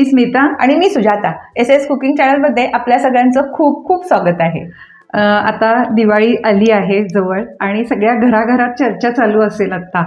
मी स्मिता आणि मी Sujata. S S cooking चॅनलमध्ये आपल्या सगळ्यांचं खूप खूप स्वागत आहे. आता दिवाळी आली आहे जवळ आणि सगळ्या घराघरात चर्चा चालू असेल आता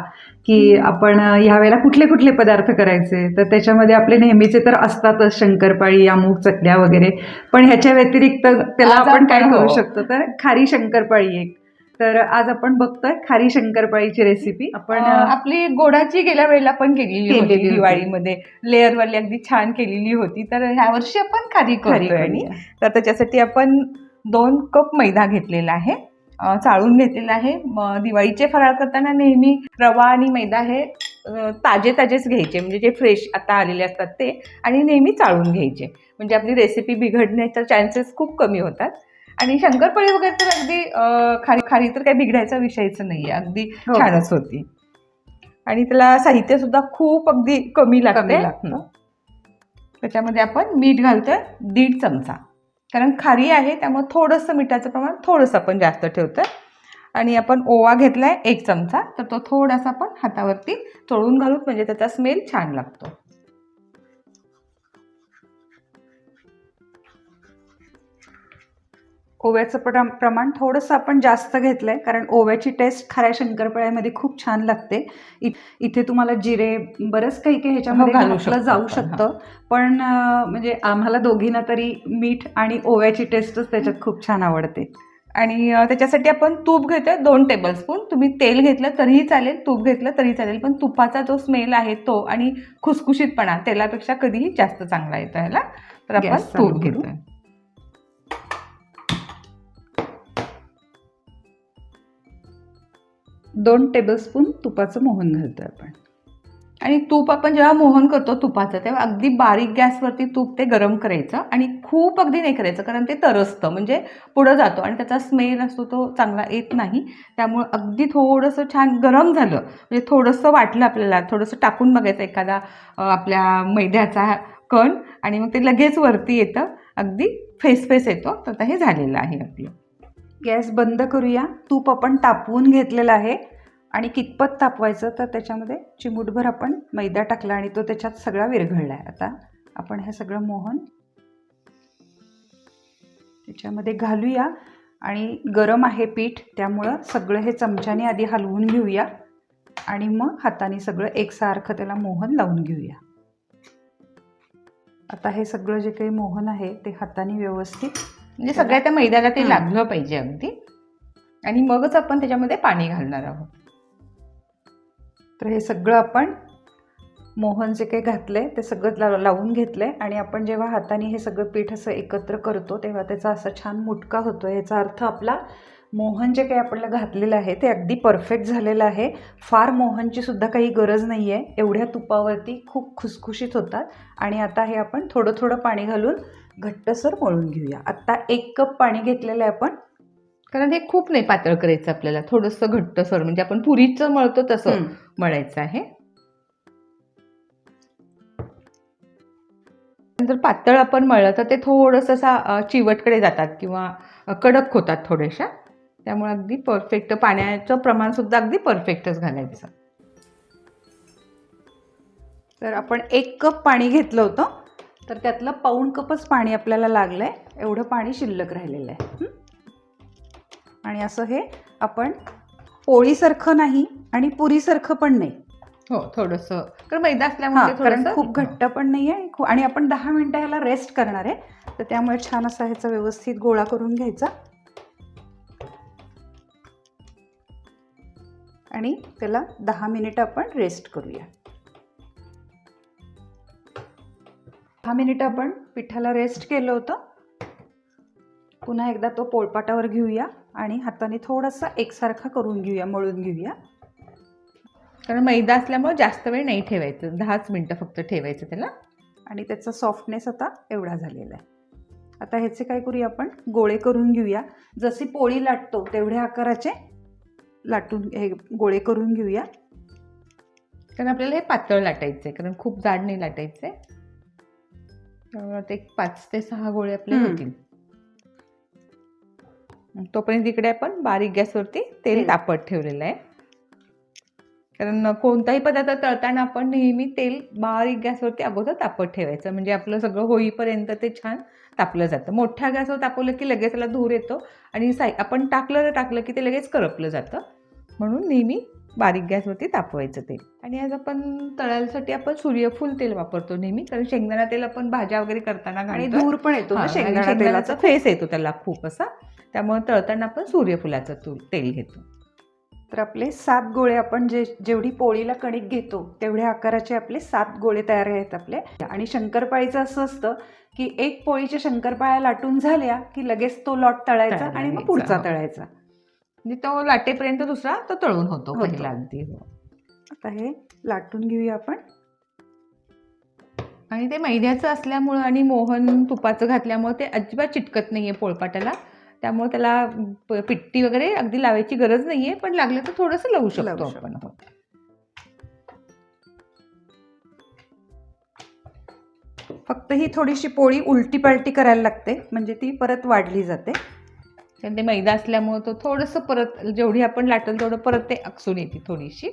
की आपण ह्यावेळेला कुठले कुठले पदार्थ करायचे? तर त्याच्यामध्ये आपले नेहमीचे तर असतातच शंकरपाळी अमुक चकल्या वगैरे. पण ह्याच्या व्यतिरिक्त त्याला आपण काय आपण- करू हो. शकतो? तर खारी शंकरपाळी एक. तर आज आपण बघतोय खारी शंकरपाळीची रेसिपी आपण आपली गोडाची गेल्या वेळेला पण केलेली होती. दिवाळीमध्ये. लेअर वाली अगदी छान केलेली होती. तर ह्या वर्षी आपण खारी खारी करतोय आणि. तर त्याच्यासाठी आपण दोन कप मैदा घेतलेला आहे. चाळून घेतलेला आहे. दिवाळीचे फराळ करताना नेहमी रवा आणि मैदा हे ताजे ताजेच घ्यायचे. म्हणजे जे फ्रेश आता आलेले असतात ते. आणि नेहमी चाळून घ्यायचे. म्हणजे आपली रेसिपी बिघडण्याचा चान्सेस खूप कमी होतात. आणि शंकरपाळी वगैरे तर अगदी खारी खारी तर काही बिघडायचा विषयच नाही आहे अगदी हो. छानच होती. आणि त्याला साहित्य सुद्धा खूप अगदी कमी लागते. त्याच्यामध्ये आपण मीठ घालतोय दीड चमचा. कारण खारी आहे त्यामुळे थोडंसं मिठाचं प्रमाण थोडंसं आपण जास्त ठेवतोय. आणि आपण ओवा घेतलाय एक चमचा तर तो थोडासा आपण हातावरती चोळून घालून म्हणजे त्याचा स्मेल छान लागतो. ओव्याचं प्रमा- प्रमाण थोडंसं आपण जास्त घेतलंय कारण ओव्याची टेस्ट खऱ्या शंकरपाळ्यामध्ये खूप छान लागते. इ- इथे तुम्हाला जिरे बरंच काही काही ह्याच्यामध्ये हो, घालू घातलं शकतो जाऊ शकतं. पण म्हणजे आम्हाला दोघींना तरी मीठ आणि ओव्याची टेस्टच त्याच्यात खूप छान आवडते. आणि त्याच्यासाठी आपण तूप घेतोय दोन टेबलस्पून. तुम्ही तेल घेतलं तरीही चालेल तूप घेतलं तरी चालेल पण तुपाचा जो स्मेल आहे तो आणि खुसखुशीतपणा तेलापेक्षा कधीही जास्त चांगला येतो ह्याला. तर आपण तूप. घेतोय. दोन टेबलस्पून तुपाचं मोहन घालतो आपण. आणि तूप आपण जेव्हा मोहन करतो तुपाचं तेव्हा अगदी बारीक गॅसवरती तूप ते गरम करायचं आणि खूप अगदी नाही करायचं कारण ते तरसतं म्हणजे पुढं जातो आणि त्याचा स्मेल असतो तो चांगला येत नाही. त्यामुळं अगदी थोडंसं छान गरम झालं म्हणजे थोडंसं वाटलं आपल्याला थोडंसं टाकून बघायचं एखादा आपल्या मैद्याचा कण आणि मग ते लगेच वरती येतं अगदी फेस फेस येतो. तर हे झालेलं आहे आपलं. गॅस बंद करूया. तूप आपण तापवून घेतलेलं आहे. आणि कितपत तापवायचं तर त्याच्यामध्ये चिमूटभर आपण मैदा टाकला आणि तो त्याच्यात सगळा विरघळला आहे आता आपण हे सगळं मोहन त्याच्यामध्ये घालूया. आणि गरम आहे पीठ त्यामुळं सगळं हे चमच्याने आधी हलवून घेऊया. आणि मग हाताने सगळं एकसारखं त्याला मोहन लावून घेऊया. आता हे सगळं जे काही मोहन आहे ते हाताने व्यवस्थित म्हणजे सगळ्या त्या मैद्याला ते. लागलं पाहिजे अगदी. आणि मगच आपण त्याच्यामध्ये पाणी घालणार आहोत. तर हे सगळं आपण मोहन जे काही घातलंय ते सगळं ला लावून घेतलंय आणि आपण जेव्हा हाताने हे सगळं पीठ असं एकत्र करतो तेव्हा त्याचा असा छान मुटका होतो याचा अर्थ आपला मोहन जे काही आपल्याला घातलेलं आहे ते अगदी परफेक्ट झालेलं आहे. फार मोहनची सुद्धा काही गरज नाही आहे एवढ्या तुपावरती खूप खुसखुशीत होतात. आणि आता हे आपण थोडं थोडं पाणी घालून घट्टसर मळून घेऊया. आत्ता एक कप पाणी घेतलेलं आहे आपण. कारण हे खूप नाही पातळ करायचं आपल्याला. थोडंसं घट्टसर म्हणजे आपण पुरीचं मळतो तसं. मळायचं आहे. जर पातळ आपण मळलं तर ते थोडंसं असा चिवटकडे जातात किंवा कडक होतात थोड्याशा. त्यामुळे अगदी परफेक्ट पाण्याचं प्रमाण सुद्धा अगदी परफेक्टच घालायचं. तर आपण एक कप पाणी घेतलं होतं. तर त्यातलं पाऊण कपच पाणी आपल्याला लागलं आहे एवढं पाणी शिल्लक राहिलेलं आहे? आणि असं हे आपण पोळीसारखं नाही आणि पुरीसारखं पण नाही. हो थोडंसं. कारण मैदा असल्यामुळे कारण खूप घट्ट पण नाही आहे. आणि आपण दहा मिनटं ह्याला रेस्ट करणार आहे. तर त्यामुळे छान असा ह्याचा व्यवस्थित गोळा करून घ्यायचा. आणि त्याला दहा मिनिटं आपण रेस्ट करूया. दहा मिनिटं आपण पिठाला रेस्ट केलं होतं. पुन्हा एकदा तो पोळपाटावर घेऊया आणि हाताने थोडासा एकसारखा करून घेऊया मळून घेऊया. कारण मैदा असल्यामुळे जास्त वेळ नाही ठेवायचं दहाच मिनटं फक्त ठेवायचं त्याला. आणि त्याचा सॉफ्टनेस आता एवढा झालेला आहे. आता ह्याचे काय करूया आपण? गोळे करून घेऊया. जशी पोळी लाटतो तेवढ्या आकाराचे लाटून हे गोळे करून घेऊया कारण आपल्याला हे पातळ लाटायचं आहे कारण खूप जाड नाही लाटायचं आहे त्यामुळे ते एक पाच ते सहा गोळे आपले हम्म. होतील तोपर्यंत इकडे आपण बारीक गॅसवरती तेल तेल. तापत ठेवलेलं आहे कारण कोणताही पदार्थ तळताना आपण नेहमी तेल बारीक गॅसवरती अगोदर तापत ठेवायचं. म्हणजे आपलं सगळं होईपर्यंत ते छान तापलं जातं. मोठ्या गॅसवर तापवलं की लगेच त्याला धूर येतो आणि साई आपण टाकलं तर टाकलं की ते लगेच करपलं जातं. म्हणून नेहमी बारीक गॅसवरती तापवायचं तेल. आणि आज आपण तळायसाठी आपण सूर्यफूल तेल वापरतो नेहमी. कारण शेंगदाणा तेल आपण भाज्या वगैरे करताना आणि घालतो धूर पण येतो शेंगदाणा तेलाचा. फेस येतो त्याला खूप असा. त्यामुळे तळताना आपण सूर्यफुलाचं तेल घेतो. तर आपले सात गोळे आपण जे जेवढी पोळीला कणिक घेतो तेवढ्या आकाराचे आपले सात गोळे तयार आहेत आपले. आणि शंकरपाळीचं असं असतं की एक पोळीच्या शंकरपाळ्या लाटून झाल्या की लगेच तो लॉट तळायचा आणि मग पुढचा हो. तळायचा. म्हणजे तो लाटेपर्यंत दुसरा तो तळून होतो. पहिला अगदी हो. आता हे लाटून घेऊया आपण. आणि ते मैद्याचं असल्यामुळं आणि मोहन तुपाचं घातल्यामुळं ते अजिबात चिटकत नाही आहे पोळपाटाला. त्यामुळे त्याला पिट्टी वगैरे अगदी लावायची गरज नाही आहे पण लागलं तर थोडंसं लावू शकतो आपण हो. फक्त ही थोडीशी पोळी उलटी पालटी करायला लागते म्हणजे ती परत वाढली जाते. कारण ते मैदा असल्यामुळं तो थोडंसं परत जेवढी आपण लाटल तेवढं परत ते अकसून येते थोडीशी.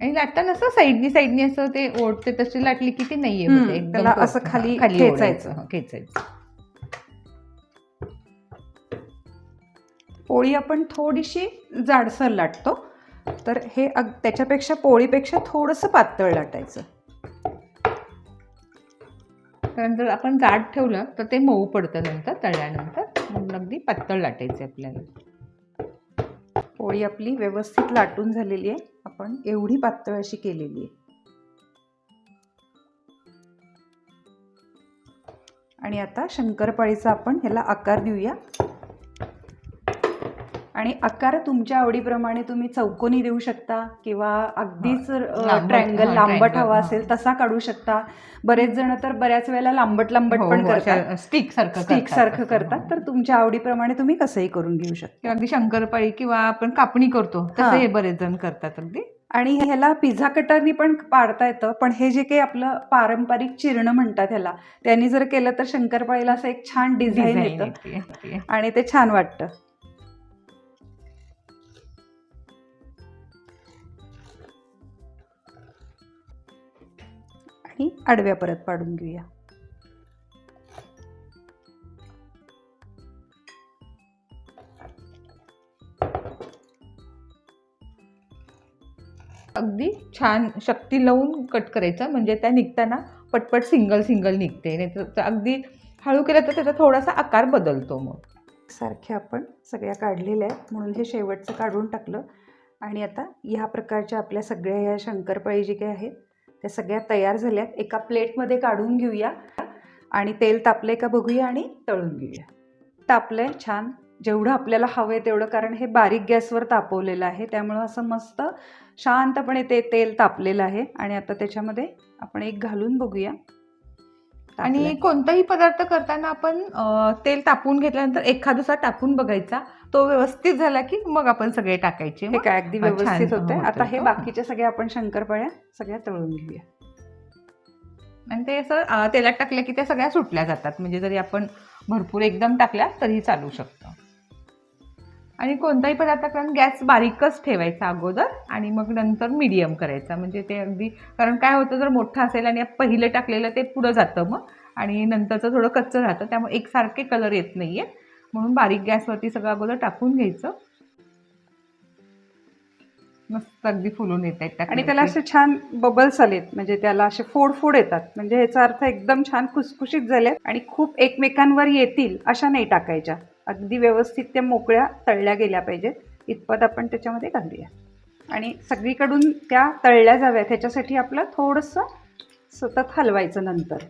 आणि लाटताना असं साईडनी साईडनी असं ते ओढते तशी लाटली की ती नाहीये एकदम त्याला असं खाली खेचायचं. हा, खेचायचं. पोळी आपण थोडीशी जाडसर लाटतो. तर हे अग त्याच्यापेक्षा पोळीपेक्षा थोडंसं पातळ लाटायचं. कारण जर आपण जाड ठेवलं तर ते मऊ पडतं नंतर तळल्यानंतर. म्हणून अगदी पातळ लाटायचे आपल्याला. पोळी आपली व्यवस्थित लाटून झालेली आहे. आपण एवढी पातळ अशी केलेली आहे. आणि आता शंकरपाळीचा आपण ह्याला आकार देऊया. आणि आकार तुमच्या आवडीप्रमाणे तुम्ही चौकोनी देऊ शकता किंवा अगदीच हा, लांबट हवा हा. असेल तसा काढू शकता बरेच जण तर बऱ्याच वेळेला लांबट लांबट हो, पण करतात स्टिक सारखं स्टिक सारखं. करतात तर तुमच्या आवडीप्रमाणे तुम्ही कसंही करून घेऊ शकता किंवा अगदी शंकरपाळी किंवा आपण कापणी करतो हा. तसं हे बरेच जण करतात अगदी आणि ह्याला पिझ्झा कटरनी पण पाडता येतं पण हे जे काही आपलं पारंपरिक चिरणं म्हणतात ह्याला त्यांनी जर केलं तर शंकरपाळीला असं एक छान डिझाईन येते. आणि ते छान वाटतं ही आडव्या परत पाडून घेऊया. अगदी छान शक्ती लावून कट करायचा म्हणजे त्या निघताना पटपट सिंगल सिंगल निघते. नाही तर अगदी हळू केलं तर त्याचा थोडासा आकार बदलतो मग. सारख्या आपण सगळ्या काढलेल्या आहेत. म्हणून हे शेवटचं काढून टाकलं. आणि आता ह्या प्रकारच्या आपल्या सगळ्या ह्या शंकरपाळी जी काही आहेत त्या सगळ्या तयार झाल्यात. एका प्लेटमध्ये काढून घेऊया आणि तेल तापले का बघूया आणि तळून घेऊया. तापलंय छान. जेवढं आपल्याला हवं आहे तेवढं कारण हे बारीक गॅसवर तापवलेलं आहे. त्यामुळं असं मस्त शांतपणे ते तेल तापलेलं आहे. आणि आता त्याच्यामध्ये आपण एक घालून बघूया. आणि. कोणताही पदार्थ करताना आपण तेल तापून घेतल्यानंतर एखादसा टाकून बघायचा. तो व्यवस्थित झाला की मग आपण सगळे टाकायचे. हे काय अगदी हा, व्यवस्थित होते आता हे तो. बाकीचे सगळे आपण शंकरपाळ्या सगळ्या तळून घेऊया. आणि ते असं तेलात टाकलं की त्या सगळ्या सुटल्या जातात. म्हणजे जरी आपण भरपूर एकदम टाकल्या तरी चालू शकतं. आणि कोणताही पदार्थ कारण गॅस बारीकच ठेवायचा अगोदर आणि मग नंतर मीडियम करायचा. म्हणजे ते अगदी कारण काय होतं जर मोठं असेल आणि पहिलं टाकलेलं ते पुढं जातं मग आणि नंतरचं थोडं कच्चं राहतं. त्यामुळे एकसारखे कलर येत नाही आहे म्हणून बारीक गॅसवरती सगळं अगोदर टाकून घ्यायचं. मस्त अगदी फुलून येत आहेत आणि त्याला असे छान बबल्स आलेत म्हणजे त्याला असे फोड फोड येतात. म्हणजे ह्याचा अर्थ एकदम छान खुसखुशीत झाल्यात आणि खूप एकमेकांवर येतील अशा नाही टाकायच्या. अगदी व्यवस्थित त्या मोकळ्या तळल्या गेल्या पाहिजेत. इतपत आपण त्याच्यामध्ये घालूया. आणि सगळीकडून त्या तळल्या जाव्यात. ह्याच्यासाठी आपलं थोडंसं सतत हलवायचं नंतर.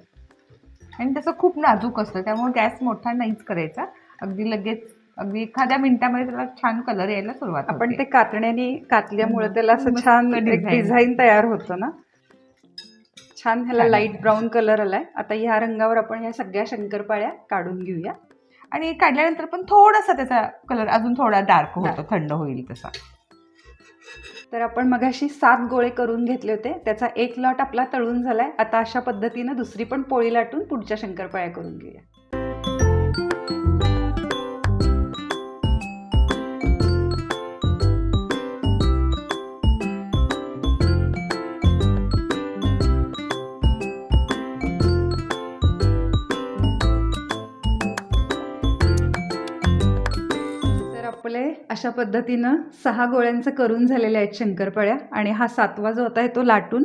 आणि तसं खूप नाजूक असतं त्यामुळे गॅस मोठा नाहीच करायचा अगदी लगेच अगदी एखाद्या मिनिटामध्ये त्याला छान कलर यायला सुरुवात आपण. ते कातण्याने कातल्यामुळे. त्याला असं छान डिझाईन तयार होतं ना छान ह्याला लाइट. ब्राऊन कलर आलाय आता ह्या रंगावर आपण ह्या सगळ्या शंकरपाळ्या काढून घेऊया आणि काढल्यानंतर पण थोडासा त्याचा कलर अजून थोडा डार्क होतो. थंड होईल तसा तर आपण मगाशी सात गोळे करून घेतले होते. त्याचा एक लॉट आपला तळून झाला आहे आता अशा पद्धतीनं दुसरी पण पोळी लाटून पुढच्या शंकरपाळ्या करून घेऊया. अशा पद्धतीनं सहा गोळ्यांचं करून झालेल्या आहेत शंकरपाळ्या आणि हा सातवा जो होता आहे तो लाटून.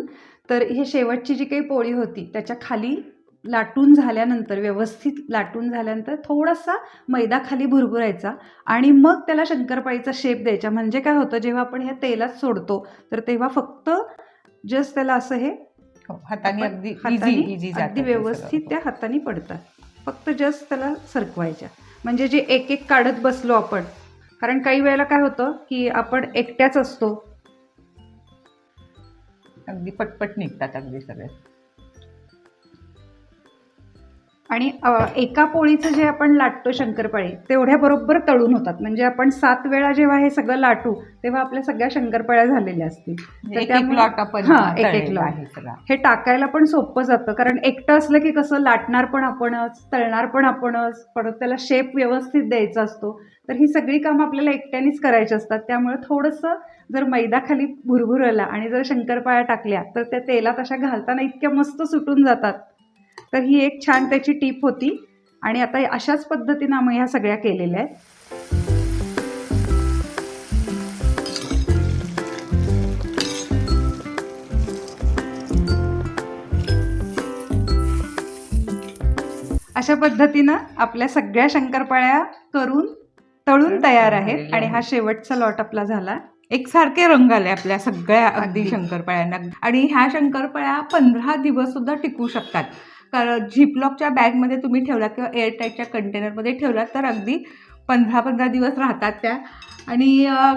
तर हे शेवटची जी काही पोळी होती त्याच्याखाली लाटून झाल्यानंतर व्यवस्थित लाटून झाल्यानंतर थोडासा मैदा खाली भुरभुरायचा आणि मग त्याला शंकरपाळीचा शेप द्यायचा. म्हणजे काय होतं जेव्हा आपण ह्या तेलात सोडतो तर तेव्हा फक्त जस्ट त्याला असं हे हो, हाताने अगदी हाताने अगदी व्यवस्थित त्या हाताने पडतात. फक्त जस्ट त्याला सरकवायच्या. म्हणजे जे एक एक काढत बसलो आपण कारण काही वेळेला काय होतं की आपण एकट्याच असतो. अगदी पटपट निघतात अगदी सगळे. आणि एका पोळीचं जे आपण लाटतो शंकरपाळी तेवढ्या बरोबर तळून होतात. म्हणजे आपण सात वेळा जेव्हा हे सगळं लाटू तेव्हा आपल्या सगळ्या शंकरपाळ्या झालेल्या असतील. एक एक लॉट हां, सगळा. हे टाकायला पण सोपं जातं. कारण एकटं असलं की कसं लाटणार पण आपणच तळणार पण आपणच परत त्याला शेप व्यवस्थित द्यायचा असतो. तर ही सगळी कामं आपल्याला एकट्यानेच करायची असतात. त्यामुळे थोडंसं जर मैदा खाली भुरभुरला आणि जर शंकरपाळ्या टाकल्या तर त्या तेलात अशा घालताना इतक्या मस्त सुटून जातात. तर ही एक छान त्याची टीप होती. आणि आता अशाच पद्धतीनं आम्ही ह्या सगळ्या केलेल्या आहेत. अशा पद्धतीनं आपल्या सगळ्या शंकरपाळ्या करून तळून तयार आहेत. आणि हा शेवटचा लॉट आपला झाला. एकसारखे रंग आले आपल्या सगळ्या अगदी अगदी. शंकरपाळ्यांना. आणि ह्या शंकरपाळ्या पंधरा दिवस सुद्धा टिकू शकतात. कारण झिपलॉकच्या बॅगमध्ये तुम्ही ठेवलात किंवा एअरटाईटच्या कंटेनरमध्ये ठेवलात तर अगदी पंधरा पंधरा दिवस राहतात त्या. आणि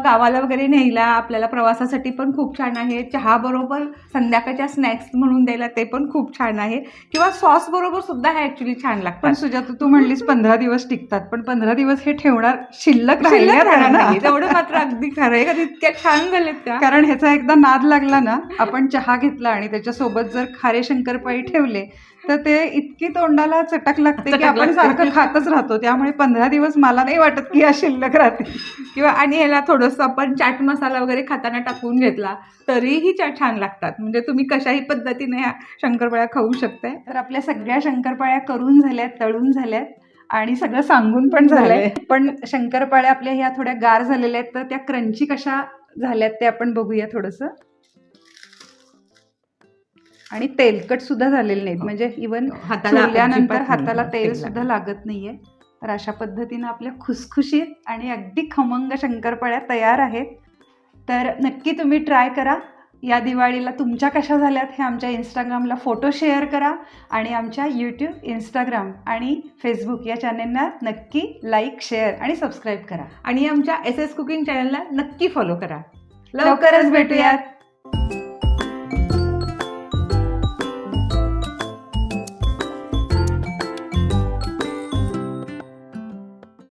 गावाला वगैरे न्यायला आपल्याला प्रवासासाठी पण खूप छान आहे. चहाबरोबर संध्याकाळच्या स्नॅक्स म्हणून द्यायला ते पण खूप छान आहे. किंवा सॉस बरोबर सुद्धा हे ॲक्च्युली छान पण लागतात सुजाता तू म्हणलीस पंधरा दिवस टिकतात. पण पंधरा दिवस हे ठेवणार शिल्लक राहणार ना? नाही. तेवढं मात्र अगदी खरं आहे. का इतक्या छान झालेत त्या कारण ह्याचा एकदा नाद लागला ना आपण चहा घेतला आणि त्याच्यासोबत जर खारे शंकरपाळी ठेवले तर ते इतकी तोंडाला चटक लागते की आपण. सारखं खातच राहतो. त्यामुळे पंधरा दिवस मला नाही वाटत की या शिल्लक राहते किंवा आणि ह्याला थोडंसं आपण चाट मसाला वगैरे खाताना टाकून घेतला तरीही चा छान लागतात. म्हणजे तुम्ही कशाही पद्धतीने ह्या शंकरपाळ्या खाऊ शकताय. तर आपल्या सगळ्या शंकरपाळ्या करून झाल्यात तळून झाल्यात आणि सगळं सांगून पण झालंय. पण शंकरपाळ्या आपल्या ह्या थोड्या गार झालेल्या आहेत तर त्या क्रंची कशा झाल्यात ते आपण बघूया थोडंसं. आणि तेलकट सुद्धा झालेले नाहीत. म्हणजे इवन हाताला चोरल्यानंतर अजिबात नाही हाताला तेल. सुद्धा लागत नाहीये. तर अशा पद्धतीनं आपल्या खुसखुशीत आणि अगदी खमंग शंकरपाळ्या तयार आहेत. तर नक्की तुम्ही ट्राय करा. या दिवाळीला तुमच्या कशा झाल्यात हे आमच्या इंस्टाग्रामला फोटो शेअर करा आणि आमच्या यूट्यूब इंस्टाग्राम आणि फेसबुक या चॅनेलना नक्की लाईक शेअर आणि सबस्क्राईब करा. आणि आमच्या एस एस कुकिंग चॅनलला नक्की फॉलो करा. लवकरच भेटूयात.